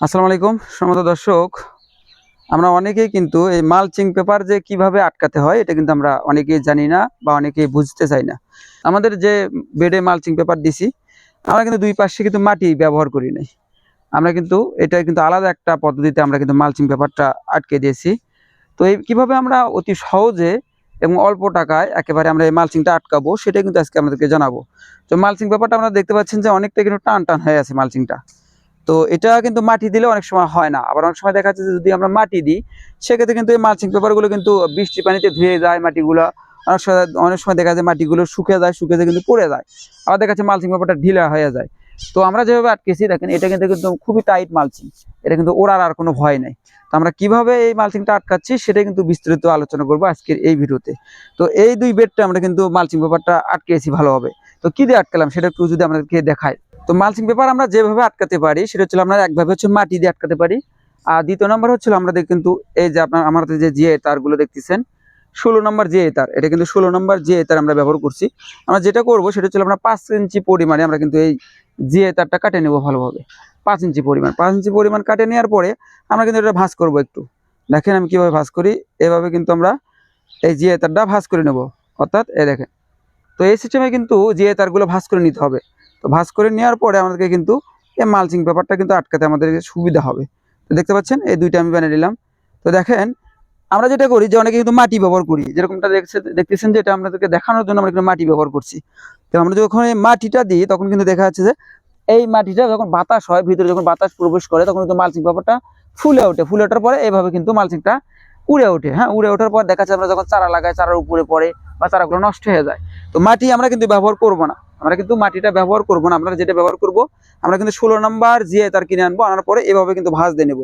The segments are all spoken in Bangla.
আসসালামু আলাইকুম সম্মত দর্শক। আমরা অনেকেই কিন্তু এই মালচিং পেপার যে কীভাবে আটকাতে হয়, এটা কিন্তু আমরা অনেকেই জানি না বা অনেকেই বুঝতে চাই না। আমাদের যে বেডে মালচিং পেপার দিছি, আমরা কিন্তু দুই পাশে কিন্তু মাটি ব্যবহার করি নাই। আমরা কিন্তু এটা কিন্তু আলাদা একটা পদ্ধতিতে আমরা কিন্তু মালচিং পেপারটা আটকে দিয়েছি। তো এই কীভাবে আমরা অতি সহজে এবং অল্প টাকায় একেবারে আমরা এই মালচিংটা আটকাবো, সেটাই কিন্তু আজকে আপনাদেরকে জানাব। তো মালচিং পেপারটা আমরা দেখতে পাচ্ছেন যে অনেকটা কিন্তু টান টান হয়ে আছে মালচিংটা। তো এটা কিন্তু মাটি দিলে অনেক সময় হয় না। আবার অনেক সময় দেখা যাচ্ছে যে যদি আমরা মাটি দিই, সেক্ষেত্রে কিন্তু এই মালচিং পেপারগুলো কিন্তু বৃষ্টি পানিতে ধুয়ে যায় মাটিগুলো। অনেক সময় অনেক সময় দেখা যায় মাটিগুলো শুকে যায় শুকে যায় কিন্তু পড়ে যায়। আবার দেখা যাচ্ছে মালচিং পেপারটা ঢিলা হয়ে যায়। তো আমরা যেভাবে আটকেছি, দেখেন এটা কিন্তু কিন্তু খুবই টাইট মালচিং এটা কিন্তু ওড়ার আর কোনো ভয় নেই। তো আমরা কীভাবে এই মালচিংটা আটকাচ্ছি সেটা কিন্তু বিস্তারিত আলোচনা করব আজকের এই ভিডিওতে। তো এই দুই বেডটা আমরা কিন্তু মালচিং পেপারটা আটকেছি ভালোভাবে। তো কি দিয়ে আটকালাম, সেটা একটু যদি আমাদেরকে দেখায়। তো মালচিং পেপার আমরা যেভাবে আটকাতে পারি, সেটা হচ্ছে আমরা একভাবে হচ্ছে মাটি দিয়ে আটকাতে পারি। আর দ্বিতীয় নম্বর হচ্ছিল আমাদের কিন্তু এই যে আপনার, আমাদের যে জিএ তারগুলো দেখতেছেন, ষোলো নম্বর যে তার, এটা কিন্তু ষোলো নম্বর যে তার আমরা ব্যবহার করছি। আমরা যেটা করব সেটা হচ্ছে আমরা পাঁচ ইঞ্চি পরিমাণে আমরা কিন্তু এই যে তারটা কাটে নেব ভালোভাবে। পাঁচ ইঞ্চি পরিমাণ, পাঁচ ইঞ্চি পরিমাণ কাটে নেওয়ার পরে আমরা কিন্তু এটা ভাঁজ করব একটু। দেখেন আমি কীভাবে ভাঁজ করি, এভাবে কিন্তু আমরা এই জিএ তারটা ভাঁজ করে নেব। অর্থাৎ এ দেখেন। তো এই সিস্টেমে কিন্তু জিএ তারগুলো ভাঁজ করে নিতে হবে তো ভাঁজ করে নেওয়ার পরে আমাদেরকে কিন্তু এই মালচিং পেপারটা কিন্তু আটকাতে আমাদের সুবিধা হবে। তো দেখতে পাচ্ছেন, এই দুইটা আমি বানিয়ে নিলাম। তো দেখেন, আমরা যেটা করি যে অনেকে কিন্তু মাটি ব্যবহার করি। যেরকমটা দেখছে, দেখতেছেন যে এটা আপনাদেরকে দেখানোর জন্য আমরা কিন্তু মাটি ব্যবহার করছি। তো আমরা যখন এই মাটিটা দিই, তখন কিন্তু দেখা যাচ্ছে যে এই মাটিটা যখন বাতাস হয়, ভিতরে যখন বাতাস প্রবেশ করে, তখন কিন্তু মালচিং পেপারটা ফুলে ওঠে। ফুলে ওঠার পরে এইভাবে কিন্তু মালচিংটা উড়ে ওঠে। হ্যাঁ উড়ে ওঠার পর দেখা যাচ্ছে আমরা যখন চারা লাগাই, চারার উপরে পড়ে বা চারাগুলো নষ্ট হয়ে যায়। তো মাটি আমরা কিন্তু ব্যবহার করব না। আমরা কিন্তু মাটিটা ব্যবহার করব না আমরা যেটা ব্যবহার করব, আমরা কিন্তু ষোলো নম্বর জিয়ে তার কিনে আনব, আনার পরে এভাবে কিন্তু ভাঁজ দিয়ে নেব।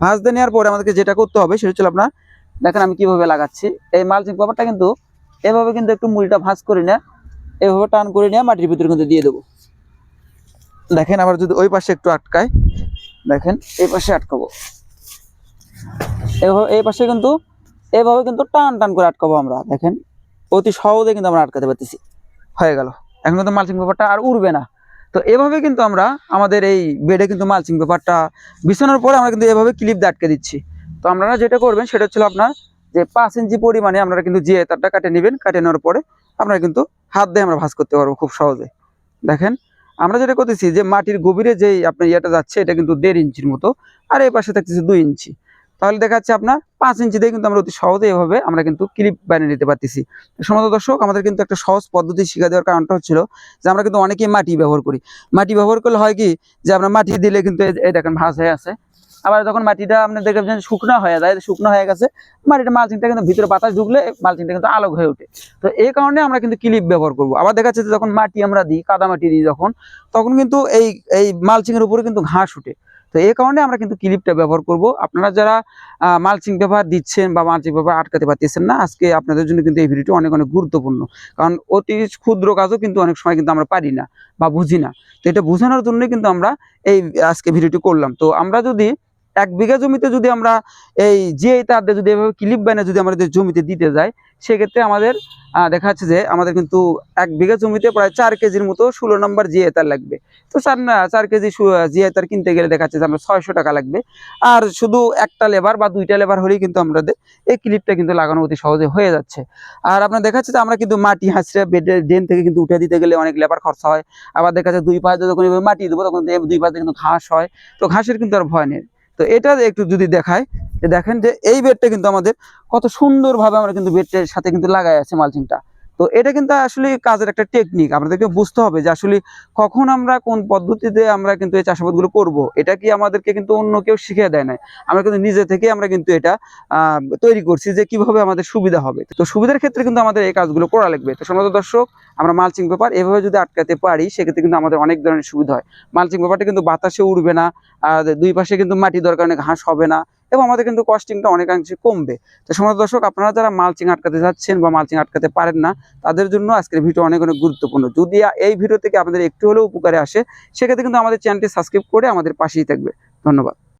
ভাঁজ দিয়ে নেওয়ার পরে আমাদেরকে যেটা করতে হবে সেটা হচ্ছে আপনার, দেখেন আমি কীভাবে লাগাচ্ছি, এই মালচিং পেপারটা কিন্তু এভাবে কিন্তু একটু মুড়িটা ভাঁজ করে নিয়ে, এভাবে টান করে নিয়ে মাটির ভিতরে কিন্তু দিয়ে দেবো। দেখেন আবার যদি ওই পাশে একটু আটকায় দেখেন এই পাশে আটকাবো। এভাবে এই পাশে কিন্তু, এভাবে কিন্তু টান টান করে আটকাবো আমরা, দেখেন অতি সহজে কিন্তু আমরা আটকাতে পারতেছি। হয়ে গেল। এখন কিন্তু মালচিং পেপারটা আর উড়বে না। তো এভাবে কিন্তু আমরা আমাদের এই বেডে কিন্তু মালচিং পেপারটা বিছানোর পরে আমরা কিন্তু এভাবে ক্লিপ দিয়ে আটকে দিচ্ছি। তো আপনারা যেটা করবেন, সেটা হচ্ছে আপনার যে পাঁচ ইঞ্চি পরিমাণে আপনারা কিন্তু যে তারটা কাটে নেবেন, কাটে নেওয়ার পরে আপনারা কিন্তু হাত দিয়ে আমরা ভাঁজ করতে পারব খুব সহজে। দেখেন, আমরা যেটা করতেছি যে মাটির গভীরে যেই আপনার ইয়েটা যাচ্ছে, এটা কিন্তু দেড় ইঞ্চির মতো, আর এই পাশে থাকতেছে দুই ইঞ্চি। তাহলে দেখা যাচ্ছে আপনার পাঁচ ইঞ্চি দিয়ে কিন্তু আমরা অতি সহজে এভাবে আমরা কিন্তু ক্লিপ বানিয়ে নিতে পারতেছি। সমস্ত দর্শক, আমাদের কিন্তু একটা সহজ পদ্ধতি শিখা দেওয়ার কারণটা হচ্ছিল যে আমরা কিন্তু অনেকেই মাটি ব্যবহার করি। মাটি ব্যবহার করলে হয় কি যে আমরা মাটি দিলে কিন্তু এই- দেখেন ভাঁজ হয়ে আছে। আবার যখন মাটিটা আপনি দেখবেন শুকনো হয়ে যায়, শুকনো হয়ে গেছে, মাটিটা মালচিংটা কিন্তু ভিতরে বাতাস ঢুকলে মালচিংটা কিন্তু আলোক হয়ে ওঠে। তো এই কারণে আমরা কিন্তু ক্লিপ ব্যবহার করব। আবার দেখা যাচ্ছে যখন মাটি আমরা দিই, কাদা মাটি দিই যখন, তখন কিন্তু এই এই মালচিং এর উপরে কিন্তু ঘাস উঠে তো এই কারণে আমরা কিন্তু ক্লিপটা ব্যবহার করব। আপনারা যারা মালচিং পেপার দিচ্ছেন বা মালচিং পেপার আটকাতে পারতেছেন না, আজকে আপনাদের জন্য কিন্তু এই ভিডিওটি অনেক অনেক গুরুত্বপূর্ণ। কারণ অতি ক্ষুদ্র কাজও কিন্তু অনেক সময় কিন্তু আমরা পারি না বা বুঝি না। তো এটা বোঝানোর জন্যই কিন্তু আমরা এই, আজকে ভিডিওটি করলাম। তো আমরা যদি এক বিঘা জমিতে যদি আমরা এই যে তার যদি এভাবে ক্লিপ বানিয়ে যদি আমাদের জমিতে দিতে যাই সেক্ষেত্রে আমাদের দেখা যাচ্ছে যে আমাদের কিন্তু এক বিঘা জমিতে প্রায় চার কেজির মতো ষোলো নম্বর জিএ তার লাগবে। তো চার চার কেজি জিএ তার কিনতে গেলে দেখা যাচ্ছে যে আমরা ছয়শো টাকা লাগবে। আর শুধু একটা লেবার বা দুইটা লেবার হলেই কিন্তু আমাদের এই ক্লিপটা কিন্তু লাগানো অতি সহজে হয়ে যাচ্ছে। আর আপনার দেখা যাচ্ছে যে আমরা কিন্তু মাটি হাঁচড়ে বেডের ড্রেন থেকে কিন্তু উঠে দিতে গেলে অনেক লেবার খরচা হয়। আবার দেখা যাচ্ছে দুই পাশে যখন মাটি দেবো, তখন দুই পাশে কিন্তু ঘাস হয়। তো ঘাসের কিন্তু আর ভয় নেই। তো এটা একটু যদি দেখায়, যে দেখেন যে এই বেডটা কিন্তু আমাদের কত সুন্দরভাবে আমরা কিন্তু বেডটার সাথে কিন্তু লাগাই আছে মালচিংটা তো এটা কিন্তু আসলে কাজের একটা টেকনিক আমাদেরকে বুঝতে হবে যে আসলে কখন আমরা কোন পদ্ধতিতে আমরা কিন্তু এই চাষাবাদগুলো করব। এটা কি আমাদেরকে কিন্তু অন্য কেউ শিখিয়ে দেয় না আমরা কিন্তু নিজে থেকে আমরা কিন্তু এটা তৈরি করছি যে কীভাবে আমাদের সুবিধা হবে। তো সুবিধার ক্ষেত্রে কিন্তু আমাদের এই কাজগুলো করা লাগবে। তো সম্মানিত দর্শক, আমরা মালচিং পেপার এভাবে যদি আটকাতে পারি, সেক্ষেত্রে কিন্তু আমাদের অনেক ধরনের সুবিধা হয়। মালচিং পেপারটা কিন্তু বাতাসে উড়বে না দুই পাশে কিন্তু মাটি দরকার নেই ঘাস হবে না। এবং আমাদের কিন্তু কস্টিংটা অনেকাংশে কমবে। তো সময় দর্শক, আপনারা যারা মালচিং আটকাতে যাচ্ছেন বা মালচিং আটকাতে পারেন না, তাদের জন্য আজকের ভিডিও অনেক অনেক গুরুত্বপূর্ণ। যদি এই ভিডিও থেকে আপনাদের একটু হলেও উপকারে আসে, সেক্ষেত্রে কিন্তু আমাদের চ্যানেলটি সাবস্ক্রাইব করে আমাদের পাশেই থাকবে। ধন্যবাদ।